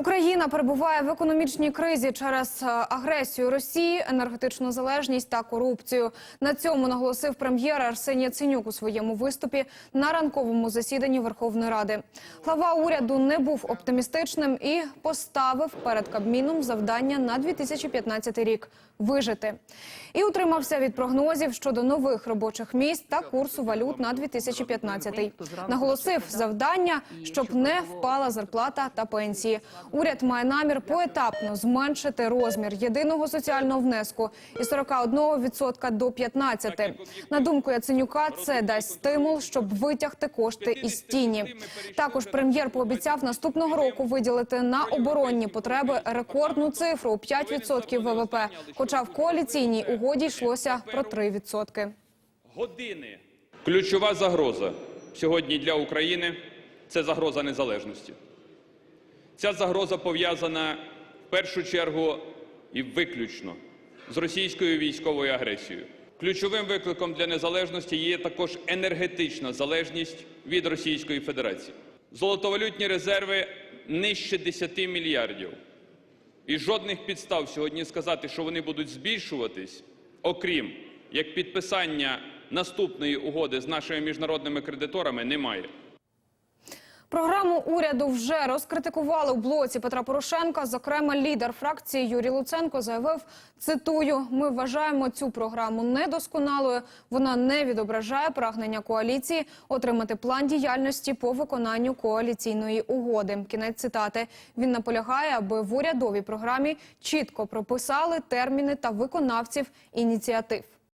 Україна перебуває в економічній кризі через е, агресію Росії, енергетичну залежність та корупцію. На цьому наголосив прем'єр Арсеній Яценюк у своєму виступі на ранковому засіданні Верховної Ради. Глава уряду не був оптимістичним і поставив перед Кабміном завдання на 2015 рік вижити. І утримався від прогнозів щодо нових робочих місць та курсу валют на 2015. Наголосив завдання, щоб не впала зарплата та пенсії. Уряд має намір поетапно зменшити розмір єдиного соціального внеску із 41% до 15%. На думку Яценюка, це дасть стимул, щоб витягти кошти із тіні. Також прем'єр пообіцяв наступного року виділити на оборонні потреби рекордну цифру 5% ВВП. Хоча в коаліційній угоді йшлося про 3%. години. Ключова загроза сьогодні для України це загроза незалежності. Ця загроза пов'язана в першу чергу і виключно з російською військовою агресією. Ключовим викликом для незалежності є також енергетична залежність від Російської Федерації. Золотовалютні резерви нижче 10 мільярдів. І жодних підстав сьогодні сказати, що вони будуть збільшуватись, окрім як підписання наступної угоди з нашими міжнародними кредиторами, немає. Програму уряду вже розкритикували у блоці Петра Порошенка. Зокрема, лідер фракції Юрій Луценко заявив: цитую: ми вважаємо цю програму недосконалою. Вона не відображає прагнення коаліції отримати план діяльності по виконанню коаліційної угоди. Кінець цитати. Він наполягає, аби в урядовій програмі чітко прописали терміни та виконавців ініціатив.